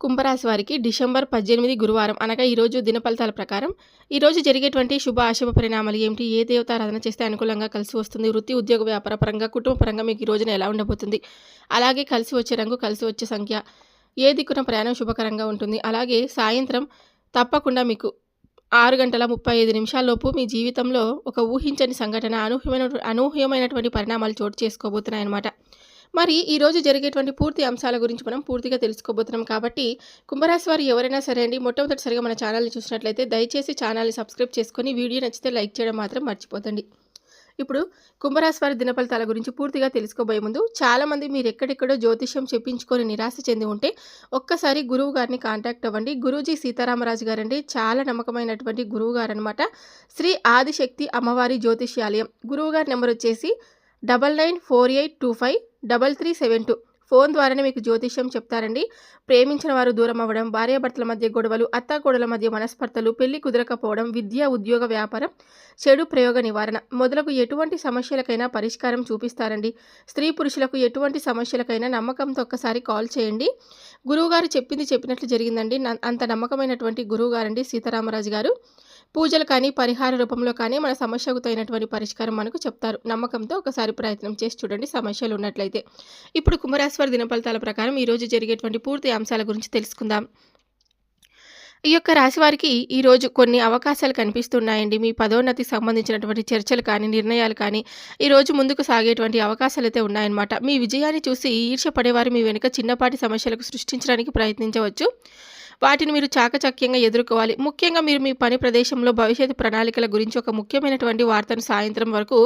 కుంభరాశి వారికి డిసెంబర్ పద్దెనిమిది గురువారం అనగా ఈరోజు దిన ఫలితాల ప్రకారం ఈరోజు జరిగేటువంటి శుభ అశుభ పరిణామాలు ఏమిటి? ఏ దేవతారాధన చేస్తే అనుకూలంగా కలిసి వస్తుంది? వృత్తి ఉద్యోగ వ్యాపార పరంగా కుటుంబ పరంగా మీకు ఈ రోజున ఎలా ఉండబోతుంది? అలాగే కలిసి వచ్చే రంగు కలిసి వచ్చే సంఖ్య ఏ దిక్కున ప్రయాణం శుభకరంగా ఉంటుంది? అలాగే సాయంత్రం తప్పకుండా మీకు ఆరు గంటల ముప్పై ఐదు నిమిషాల్లోపు మీ జీవితంలో ఒక ఊహించని సంఘటన అనూహ్యమైన అనూహ్యమైనటువంటి పరిణామాలు చోటు చేసుకోబోతున్నాయన్నమాట. మరి ఈరోజు జరిగేటువంటి పూర్తి అంశాల గురించి మనం పూర్తిగా తెలుసుకోబోతున్నాం కాబట్టి కుంభరాశి వారు ఎవరైనా సరే అండి మొట్టమొదటిసారిగా మన ఛానల్ని చూసినట్లయితే దయచేసి ఛానల్ని సబ్స్క్రైబ్ చేసుకొని వీడియో నచ్చితే లైక్ చేయడం మాత్రం మర్చిపోతండి. ఇప్పుడు కుంభరాశి వారి దినఫలితాల గురించి పూర్తిగా తెలుసుకోబోయే ముందు చాలామంది మీరు ఎక్కడెక్కడో జ్యోతిష్యం చెప్పించుకొని నిరాశ చెంది ఉంటే ఒక్కసారి గురువు గారిని కాంటాక్ట్ అవ్వండి. గురూజీ సీతారామరాజు గారండి చాలా నమ్మకమైనటువంటి గురువు గారు అనమాట శ్రీ ఆదిశక్తి అమ్మవారి జ్యోతిష్యాలయం. గురువు గారి నెంబర్ వచ్చేసి double nine four eight two five double three seven two. Phone ద్వారానే మీకు జ్యోతిష్యం చెప్తారండి. ప్రేమించిన వారు దూరం అవ్వడం భార్యాభర్తల మధ్య గొడవలు అత్తాకోడల మధ్య మనస్పర్ధలు పెళ్ళి కుదరకపోవడం విద్య ఉద్యోగ వ్యాపారం చెడు ప్రయోగ నివారణ. మొదలగు ఎటువంటి సమస్యలకైనా పరిష్కారం చూపిస్తారండి. స్త్రీ పురుషులకు ఎటువంటి సమస్యలకైనా నమ్మకంతో ఒక్కసారి కాల్ చేయండి. గురువుగారు చెప్పింది చెప్పినట్లు జరిగిందండి. అంత నమ్మకమైనటువంటి గురువుగారండి సీతారామరాజు గారు. పూజలు కానీ పరిహార రూపంలో కానీ మన సమస్యకు తగినటువంటి పరిష్కారం మనకు చెప్తారు. నమ్మకంతో ఒకసారి ప్రయత్నం చేసి చూడండి సమస్యలు ఉన్నట్లయితే. ఇప్పుడు కుంభరాశివారి దినఫలితాల ప్రకారం ఈరోజు జరిగేటువంటి పూర్తి అంశాల గురించి తెలుసుకుందాం. ఈ యొక్క రాశి వారికి ఈరోజు కొన్ని అవకాశాలు కనిపిస్తున్నాయండి. మీ పదోన్నతికి సంబంధించినటువంటి చర్చలు కానీ నిర్ణయాలు కానీ ఈరోజు ముందుకు సాగేటువంటి అవకాశాలు అయితే ఉన్నాయన్నమాట. మీ విజయాన్ని చూసి ఈర్ష్య పడేవారు మీ వెనుక చిన్నపాటి సమస్యలకు సృష్టించడానికి ప్రయత్నించవచ్చు. వాటిని మీరు చాకచక్యంగా ఎదుర్కోవాలి. ముఖ్యంగా మీరు మీ పని ప్రదేశంలో భవిష్యత్తు ప్రణాళికల గురించి ఒక ముఖ్యమైనటువంటి వార్తను సాయంత్రం వరకు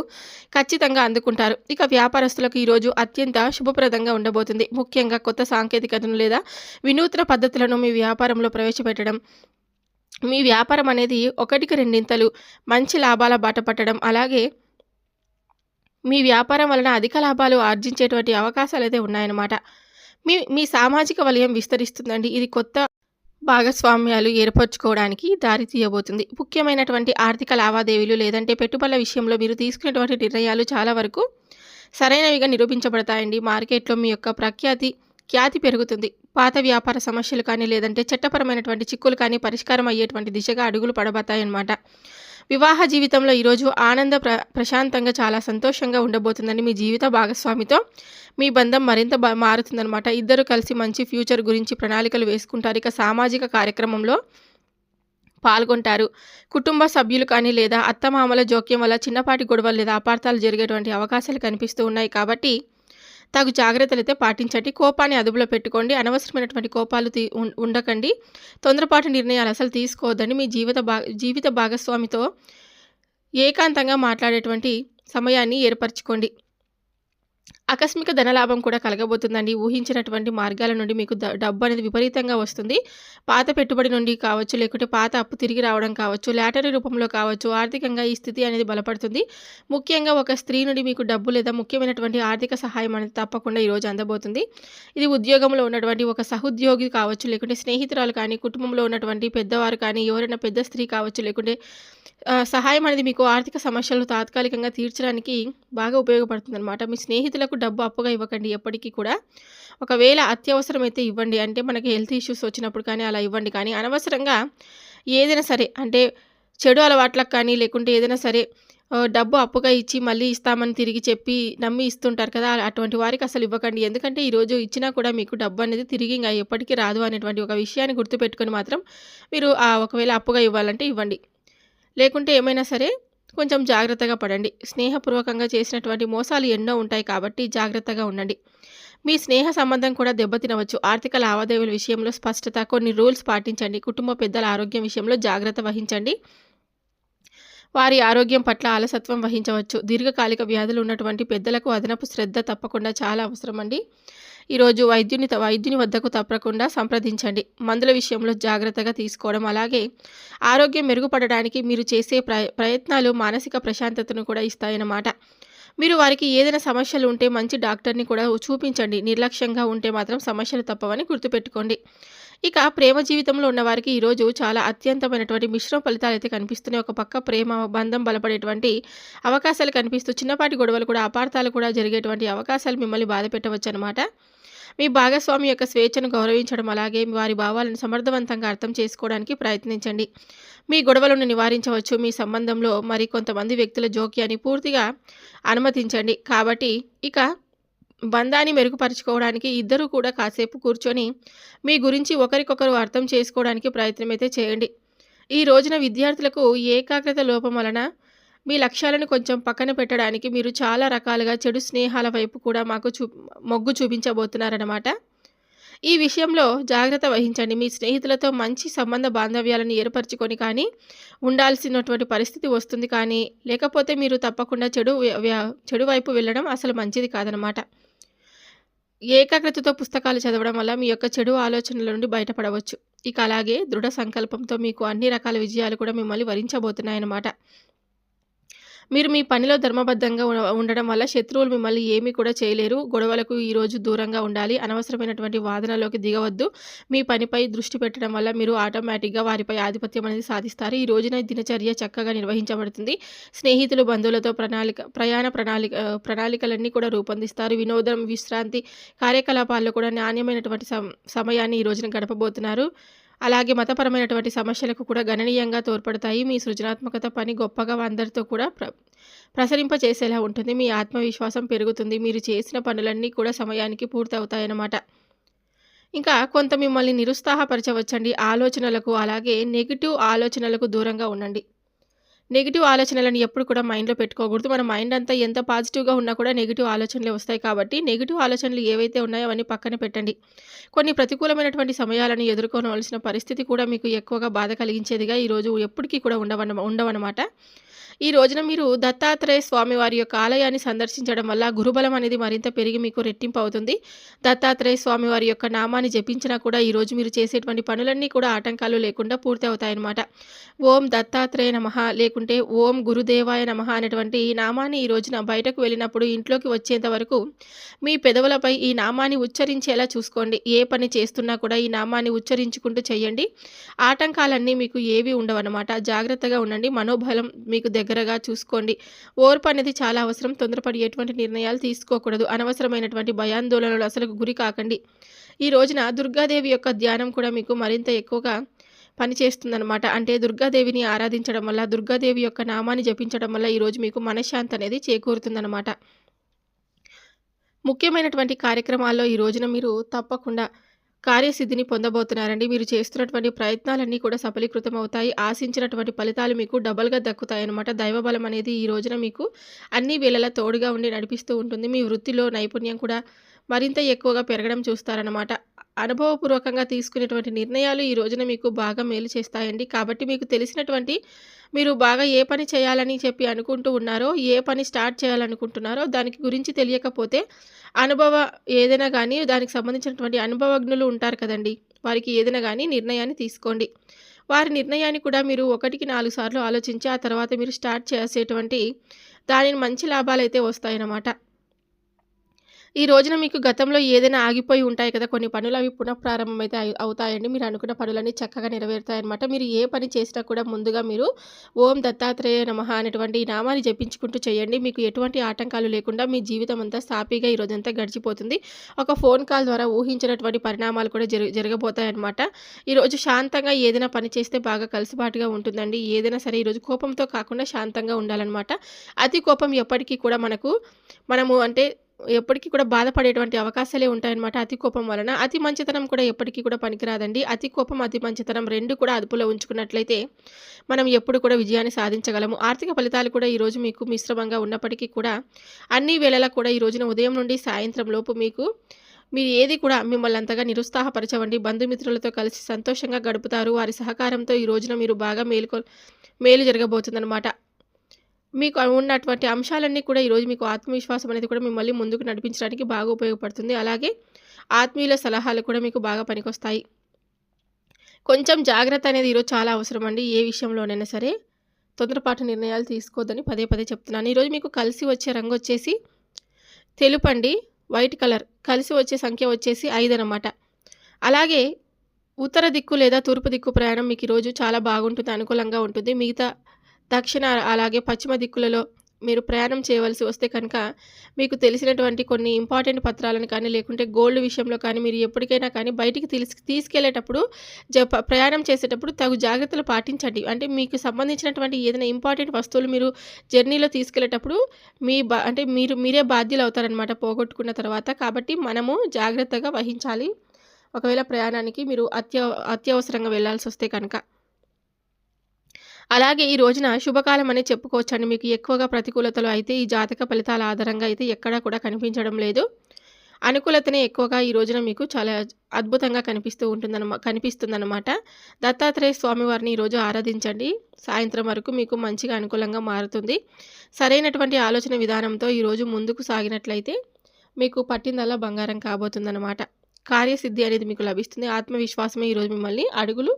ఖచ్చితంగా అందుకుంటారు. ఇక వ్యాపారస్తులకు ఈరోజు అత్యంత శుభప్రదంగా ఉండబోతుంది. ముఖ్యంగా కొత్త సాంకేతికతను లేదా వినూత్న పద్ధతులను మీ వ్యాపారంలో ప్రవేశపెట్టడం. మీ వ్యాపారం అనేది ఒకటికి రెండింతలు మంచి లాభాల బాట పట్టడం. అలాగే మీ వ్యాపారం వలన అధిక లాభాలు ఆర్జించేటువంటి అవకాశాలు అయితే ఉన్నాయన్నమాట. మీ మీ సామాజిక వలయం విస్తరిస్తుందండి. ఇది కొత్త భాగస్వామ్యాలు ఏర్పరచుకోవడానికి దారి తీయబోతుంది. ముఖ్యమైనటువంటి ఆర్థిక లావాదేవీలు లేదంటే పెట్టుబడుల విషయంలో మీరు తీసుకునేటువంటి నిర్ణయాలు చాలా వరకు సరైనవిగా నిరూపించబడతాయండి. మార్కెట్లో మీ యొక్క ప్రఖ్యాతి ఖ్యాతి పెరుగుతుంది. పాత వ్యాపార సమస్యలు కానీ లేదంటే చట్టపరమైనటువంటి చిక్కులు కానీ పరిష్కారం అయ్యేటువంటి దిశగా అడుగులు పడబోతాయన్నమాట. వివాహ జీవితంలో ఈరోజు ఆనంద ప్ర ప్రశాంతంగా చాలా సంతోషంగా ఉండబోతుందని మీ జీవిత భాగస్వామితో మీ బంధం మరింత బ మారుతుందన్నమాట. ఇద్దరు కలిసి మంచి ఫ్యూచర్ గురించి ప్రణాళికలు వేసుకుంటారు. ఇక సామాజిక కార్యక్రమంలో పాల్గొంటారు. కుటుంబ సభ్యులు కానీ లేదా అత్తమామల జోక్యం వల్ల చిన్నపాటి గొడవలు లేదా అపార్థాలు జరిగేటువంటి అవకాశాలు కనిపిస్తూ ఉన్నాయి కాబట్టి తగు జాగ్రత్తలు అయితే పాటించండి. కోపాన్ని అదుపులో పెట్టుకోండి. అనవసరమైనటువంటి కోపాలు తీ ఉండకండి. తొందరపాటు నిర్ణయాలు అసలు తీసుకోవద్దండి. మీ జీవిత భా జీవిత భాగస్వామితో ఏకాంతంగా మాట్లాడేటువంటి సమయాన్ని ఏర్పరచుకోండి. ఆకస్మిక ధనలాభం కూడా కలగబోతుందండి. ఊహించినటువంటి మార్గాల నుండి మీకు డబ్బు అనేది విపరీతంగా వస్తుంది. పాత పెట్టుబడి నుండి కావచ్చు లేకుంటే పాత అప్పు తిరిగి రావడం కావచ్చు లాటరీ రూపంలో కావచ్చు ఆర్థికంగా ఈ స్థితి అనేది బలపడుతుంది. ముఖ్యంగా ఒక స్త్రీ నుండి మీకు డబ్బు లేదా ముఖ్యమైనటువంటి ఆర్థిక సహాయం అనేది తప్పకుండా ఈరోజు అందబోతుంది. ఇది ఉద్యోగంలో ఉన్నటువంటి ఒక సహోద్యోగి కావచ్చు లేకుంటే స్నేహితురాలు కానీ కుటుంబంలో ఉన్నటువంటి పెద్దవారు కానీ ఎవరైనా పెద్ద స్త్రీ కావచ్చు లేకుంటే సహాయం అనేది మీకు ఆర్థిక సమస్యలను తాత్కాలికంగా తీర్చడానికి బాగా ఉపయోగపడుతుంది అనమాట మీ స్నేహితులకు డబ్బు అప్పుగా ఇవ్వకండి ఎప్పటికీ కూడా. ఒకవేళ అత్యవసరమైతే ఇవ్వండి. అంటే మనకి హెల్త్ ఇష్యూస్ వచ్చినప్పుడు కానీ అలా ఇవ్వండి. కానీ అనవసరంగా ఏదైనా సరే అంటే చెడు అలవాట్లకు కానీ లేకుంటే ఏదైనా సరే డబ్బు అప్పుగా ఇచ్చి మళ్ళీ ఇస్తామని తిరిగి చెప్పి నమ్మి ఇస్తుంటారు కదా అటువంటి వారికి అసలు ఇవ్వకండి. ఎందుకంటే ఈరోజు ఇచ్చినా కూడా మీకు డబ్బు అనేది తిరిగి ఇంకా ఎప్పటికీ రాదు అనేటువంటి ఒక విషయాన్ని గుర్తుపెట్టుకొని మాత్రం మీరు ఒకవేళ అప్పుగా ఇవ్వాలంటే ఇవ్వండి. లేకుంటే ఏమైనా సరే కొంచెం జాగ్రత్తగా పడండి. స్నేహపూర్వకంగా చేసినటువంటి మోసాలు ఎన్నో ఉంటాయి కాబట్టి జాగ్రత్తగా ఉండండి. మీ స్నేహ సంబంధం కూడా దెబ్బతినవచ్చు. ఆర్థిక లావాదేవీల విషయంలో స్పష్టత కొన్ని రూల్స్ పాటించండి. కుటుంబ పెద్దల ఆరోగ్యం విషయంలో జాగ్రత్త వహించండి. వారి ఆరోగ్యం పట్ల అలసత్వం వహించవచ్చు. దీర్ఘకాలిక వ్యాధులు ఉన్నటువంటి పెద్దలకు అదనపు శ్రద్ధ తప్పకుండా చాలా అవసరం అండి ఈరోజు వైద్యుని వైద్యుని వద్దకు తప్పకుండా సంప్రదించండి. మందుల విషయంలో జాగ్రత్తగా తీసుకోవడం అలాగే ఆరోగ్యం మెరుగుపడడానికి మీరు చేసే ప్రయత్నాలు మానసిక ప్రశాంతతను కూడా ఇస్తాయన్నమాట. మీరు వారికి ఏదైనా సమస్యలు ఉంటే మంచి డాక్టర్ని కూడా చూపించండి. నిర్లక్ష్యంగా ఉంటే మాత్రం సమస్యలు తప్పవని గుర్తుపెట్టుకోండి. ఇక ప్రేమ జీవితంలో ఉన్న వారికి ఈరోజు చాలా అత్యంతమైనటువంటి మిశ్రమ ఫలితాలు అయితే కనిపిస్తున్నాయి. ఒక పక్క ప్రేమ బంధం బలపడేటువంటి అవకాశాలు కనిపిస్తూ చిన్నపాటి గొడవలు కూడా అపార్థాలు కూడా జరిగేటువంటి అవకాశాలు మిమ్మల్ని బాధ పెట్టవచ్చు అనమాట మీ భాగస్వామి యొక్క స్వేచ్ఛను గౌరవించడం అలాగే వారి భావాలను సమర్థవంతంగా అర్థం చేసుకోవడానికి ప్రయత్నించండి. మీ గొడవలను నివారించవచ్చు. మీ సంబంధంలో మరి కొంతమంది వ్యక్తుల జోక్యాన్ని పూర్తిగా అనుమతించండి. కాబట్టి ఇక బంధాన్ని మెరుగుపరుచుకోవడానికి ఇద్దరు కూడా కాసేపు కూర్చొని మీ గురించి ఒకరికొకరు అర్థం చేసుకోవడానికి ప్రయత్నం అయితే చేయండి. ఈ రోజున విద్యార్థులకు ఏకాగ్రత లోపం వలన మీ లక్ష్యాలను కొంచెం పక్కన పెట్టడానికి మీరు చాలా రకాలుగా చెడు స్నేహాల వైపు కూడా మాకు చూ మొగ్గు చూపించబోతున్నారన్నమాట. ఈ విషయంలో జాగ్రత్త వహించండి. మీ స్నేహితులతో మంచి సంబంధ బాంధవ్యాలను ఏర్పరచుకొని కానీ ఉండాల్సినటువంటి పరిస్థితి వస్తుంది కానీ లేకపోతే మీరు తప్పకుండా చెడు చెడు వైపు వెళ్ళడం అసలు మంచిది కాదనమాట ఏకాగ్రతతో పుస్తకాలు చదవడం వల్ల మీ యొక్క చెడు ఆలోచనల నుండి బయటపడవచ్చు. ఇక అలాగే దృఢ సంకల్పంతో మీకు అన్ని రకాల విజయాలు కూడా మిమ్మల్ని వరించబోతున్నాయన్నమాట. మీరు మీ పనిలో ధర్మబద్ధంగా ఉండడం వల్ల శత్రువులు మిమ్మల్ని ఏమీ కూడా చేయలేరు. గొడవలకు ఈరోజు దూరంగా ఉండాలి. అనవసరమైనటువంటి వాదనలోకి దిగవద్దు. మీ పనిపై దృష్టి పెట్టడం వల్ల మీరు ఆటోమేటిక్గా వారిపై ఆధిపత్యం అనేది సాధిస్తారు. ఈ రోజున దినచర్య చక్కగా నిర్వహించబడుతుంది. స్నేహితులు బంధువులతో ప్రణాళిక ప్రయాణ ప్రణాళిక ప్రణాళికలన్నీ కూడా రూపొందిస్తారు. వినోదం విశ్రాంతి కార్యకలాపాల్లో కూడా నాణ్యమైనటువంటి సమయాన్ని ఈ రోజున గడపబోతున్నారు. అలాగే మతపరమైనటువంటి సమస్యలకు కూడా గణనీయంగా తోడ్పడతాయి. మీ సృజనాత్మకత పని గొప్పగా అందరితో కూడా ప్ర ప్రసరింపచేసేలా ఉంటుంది. మీ ఆత్మవిశ్వాసం పెరుగుతుంది. మీరు చేసిన పనులన్నీ కూడా సమయానికి పూర్తవుతాయన్నమాట. ఇంకా కొంత మిమ్మల్ని నిరుత్సాహపరచవచ్చండి. ఆలోచనలకు అలాగే నెగిటివ్ ఆలోచనలకు దూరంగా ఉండండి. నెగిటివ్ ఆలోచనలను ఎప్పుడు కూడా మైండ్లో పెట్టుకోకూడదు. మన మైండ్ అంతా ఎంత పాజిటివ్గా ఉన్నా కూడా నెగిటివ్ ఆలోచనలే వస్తాయి కాబట్టి నెగిటివ్ ఆలోచనలు ఏవైతే ఉన్నాయో అవన్నీ పక్కన పెట్టండి. కొన్ని ప్రతికూలమైనటువంటి సమయాలను ఎదుర్కోవలసిన పరిస్థితి కూడా మీకు ఎక్కువగా బాధ కలిగించేదిగా ఈరోజు ఎప్పటికీ కూడా ఉండవన్న ఉండవన్నమాట ఈ రోజున మీరు దత్తాత్రేయ స్వామి వారి యొక్క ఆలయాన్ని సందర్శించడం వల్ల గురుబలం అనేది మరింత పెరిగి మీకు రెట్టింపు అవుతుంది. దత్తాత్రేయ స్వామి వారి యొక్క నామాన్ని జపించినా కూడా ఈరోజు మీరు చేసేటువంటి పనులన్నీ కూడా ఆటంకాలు లేకుండా పూర్తి అవుతాయన్నమాట. ఓం దత్తాత్రేయ నమ. లేకుంటే ఓం గురుదేవాయ నమ అనేటువంటి ఈ నామాన్ని ఈ రోజున బయటకు వెళ్ళినప్పుడు ఇంట్లోకి వచ్చేంత వరకు మీ పెదవులపై ఈ నామాన్ని ఉచ్చరించేలా చూసుకోండి. ఏ పని చేస్తున్నా కూడా ఈ నామాన్ని ఉచ్చరించుకుంటూ చేయండి. ఆటంకాలన్నీ మీకు ఏవి ఉండవన్నమాట. జాగ్రత్తగా ఉండండి. మనోబలం మీకు దగ్గర దగ్గరగా చూసుకోండి. ఓర్పు అనేది చాలా అవసరం. తొందరపడి ఎటువంటి నిర్ణయాలు తీసుకోకూడదు. అనవసరమైనటువంటి భయాందోళనలు అసలు గురి కాకండి. ఈ రోజున దుర్గాదేవి యొక్క ధ్యానం కూడా మీకు మరింత ఎక్కువగా పనిచేస్తుందనమాట అంటే దుర్గాదేవిని ఆరాధించడం వల్ల దుర్గాదేవి యొక్క నామాన్ని జపించడం వల్ల ఈరోజు మీకు మనశ్శాంతి అనేది చేకూరుతుందనమాట ముఖ్యమైనటువంటి కార్యక్రమాల్లో ఈ రోజున మీరు తప్పకుండా కార్యసిద్ధిని పొందబోతున్నారండి. మీరు చేస్తున్నటువంటి ప్రయత్నాలన్నీ కూడా సఫలీకృతం అవుతాయి ఆశించినటువంటి ఫలితాలు మీకు డబల్గా దక్కుతాయి అనమాట దైవబలం అనేది ఈ రోజున మీకు అన్ని వేళలా తోడుగా ఉండి నడిపిస్తూ ఉంటుంది. మీ వృత్తిలో నైపుణ్యం కూడా మరింత ఎక్కువగా పెరగడం చూస్తారనమాట అనుభవపూర్వకంగా తీసుకునేటువంటి నిర్ణయాలు ఈ రోజున మీకు బాగా మేలు చేస్తాయండి. కాబట్టి మీకు తెలిసినటువంటి మీరు బాగా ఏ పని చేయాలని చెప్పి అనుకుంటూ ఉన్నారో ఏ పని స్టార్ట్ చేయాలనుకుంటున్నారో దానికి గురించి తెలియకపోతే అనుభవ ఏదైనా కానీ దానికి సంబంధించినటువంటి అనుభవజ్ఞులు ఉంటారు కదండి. వారికి ఏదైనా కానీ నిర్ణయాన్ని తీసుకోండి. వారి నిర్ణయాన్ని కూడా మీరు ఒకటికి నాలుగు సార్లు ఆలోచించి ఆ తర్వాత మీరు స్టార్ట్ చేసేటువంటి దానిని మంచి లాభాలు అయితే వస్తాయన్నమాట. ఈ రోజున మీకు గతంలో ఏదైనా ఆగిపోయి ఉంటాయి కదా కొన్ని పనులు అవి పునఃప్రారంభమైతే అవుతాయండి. మీరు అనుకున్న పనులన్నీ చక్కగా నెరవేరుతాయన్నమాట. మీరు ఏ పని చేసినా కూడా ముందుగా మీరు ఓం దత్తాత్రేయ నమ అనేటువంటి ఈ నామాన్ని జపించుకుంటూ చేయండి. మీకు ఎటువంటి ఆటంకాలు లేకుండా మీ జీవితం అంతా సాపీగా ఈ రోజంతా గడిచిపోతుంది. ఒక ఫోన్ కాల్ ద్వారా ఊహించినటువంటి పరిణామాలు కూడా జరు జరగబోతాయన్నమాట. ఈరోజు శాంతంగా ఏదైనా పని చేస్తే బాగా కలిసిబాటుగా ఉంటుందండి. ఏదైనా సరే ఈరోజు కోపంతో కాకుండా శాంతంగా ఉండాలన్నమాట. అతి కోపం ఎప్పటికీ కూడా మనకు మనము అంటే ఎప్పటికీ కూడా బాధపడేటువంటి అవకాశాలే ఉంటాయన్నమాట అతి కోపం వలన. అతి మంచితనం కూడా ఎప్పటికీ కూడా పనికిరాదండి. అతి కోపం అతి మంచితనం రెండు కూడా అదుపులో ఉంచుకున్నట్లయితే మనం ఎప్పుడు కూడా విజయాన్ని సాధించగలము. ఆర్థిక ఫలితాలు కూడా ఈరోజు మీకు మిశ్రమంగా ఉన్నప్పటికీ కూడా అన్ని వేళలా కూడా ఈ రోజున ఉదయం నుండి సాయంత్రం లోపు మీకు మీరు ఏది కూడా మిమ్మల్ని అంతగా నిరుత్సాహపరచవండి. బంధుమిత్రులతో కలిసి సంతోషంగా గడుపుతారు. వారి సహకారంతో ఈ రోజున మీరు బాగా మేలుకో మేలు జరగబోతుందన్నమాట. మీకు ఉన్నటువంటి అంశాలన్నీ కూడా ఈరోజు మీకు ఆత్మవిశ్వాసం అనేది కూడా మిమ్మల్ని ముందుకు నడిపించడానికి బాగా ఉపయోగపడుతుంది. అలాగే ఆత్మీయుల సలహాలు కూడా మీకు బాగా పనికొస్తాయి. కొంచెం జాగ్రత్త అనేది ఈరోజు చాలా అవసరం అండి. ఏ విషయంలోనైనా సరే తొందరపాటు నిర్ణయాలు తీసుకోవద్దని పదే పదే చెప్తున్నాను. ఈరోజు మీకు కలిసి వచ్చే రంగు వచ్చేసి తెలుపండి. White colour. కలిసి వచ్చే సంఖ్య వచ్చేసి ఐదు అనమాట అలాగే ఉత్తర దిక్కు లేదా తూర్పు దిక్కు ప్రయాణం మీకు ఈరోజు చాలా బాగుంటుంది అనుకూలంగా ఉంటుంది. మిగతా దక్షిణ అలాగే పశ్చిమ దిక్కులలో మీరు ప్రయాణం చేయవలసి వస్తే కనుక మీకు తెలిసినటువంటి కొన్ని ఇంపార్టెంట్ పత్రాలను కానీ లేకుంటే గోల్డ్ విషయంలో కానీ మీరు ఎప్పటికైనా కానీ బయటికి తీసు తీసుకెళ్ళేటప్పుడు జ ప్రయాణం చేసేటప్పుడు తగు జాగ్రత్తలు పాటించండి. అంటే మీకు సంబంధించినటువంటి ఏదైనా ఇంపార్టెంట్ వస్తువులు మీరు జర్నీలో తీసుకెళ్ళేటప్పుడు మీ బా అంటే మీరు మీరే బాధ్యులు అవుతారనమాట పోగొట్టుకున్న తర్వాత. కాబట్టి మనము జాగ్రత్తగా వహించాలి. ఒకవేళ ప్రయాణానికి మీరు అత్య అత్యవసరంగా వెళ్ళాల్సి వస్తే కనుక. అలాగే ఈ రోజున శుభకాలం అని చెప్పుకోవచ్చండి. మీకు ఎక్కువగా ప్రతికూలతలు అయితే ఈ జాతక ఫలితాల ఆధారంగా అయితే ఎక్కడా కూడా కనిపించడం లేదు. అనుకూలతనే ఎక్కువగా ఈ రోజున మీకు చాలా అద్భుతంగా కనిపిస్తూ ఉంటుందన్నమా కనిపిస్తుందన్నమాట. దత్తాత్రేయ స్వామివారిని ఈరోజు ఆరాధించండి. సాయంత్రం వరకు మీకు మంచిగా అనుకూలంగా మారుతుంది. సరైనటువంటి ఆలోచన విధానంతో ఈరోజు ముందుకు సాగినట్లయితే మీకు పట్టిందల్లా బంగారం కాబోతుందన్నమాట. కార్యసిద్ధి అనేది మీకు లభిస్తుంది. ఆత్మవిశ్వాసమే ఈరోజు మిమ్మల్ని అడుగులు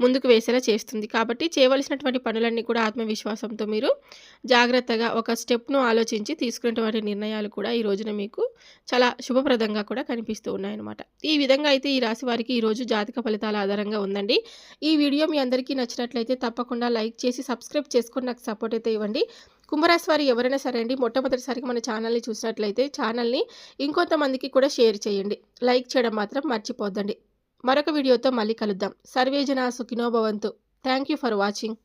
ముందుకు వేసేలా చేస్తుంది. కాబట్టి చేయవలసినటువంటి పనులన్నీ కూడా ఆత్మవిశ్వాసంతో మీరు జాగ్రత్తగా ఒక స్టెప్ను ఆలోచించి తీసుకున్నటువంటి నిర్ణయాలు కూడా ఈ రోజున మీకు చాలా శుభప్రదంగా కూడా కనిపిస్తూ ఉన్నాయన్నమాట. ఈ విధంగా అయితే ఈ రాశి వారికి ఈరోజు జాతక ఫలితాల ఆధారంగా ఉందండి. ఈ వీడియో మీ అందరికీ నచ్చినట్లయితే తప్పకుండా లైక్ చేసి సబ్స్క్రైబ్ చేసుకొని నాకు సపోర్ట్ అయితే ఇవ్వండి. కుంభరాశి వారు ఎవరైనా సరే అండి మొట్టమొదటిసారిగా మన ఛానల్ని చూసినట్లయితే ఛానల్ని ఇంకొంతమందికి కూడా షేర్ చేయండి. లైక్ చేయడం మాత్రం మర్చిపోద్దండి. మరొక వీడియోతో మళ్ళీ కలుద్దాం. సర్వేజన Sukhinobhavantu thank you for watching.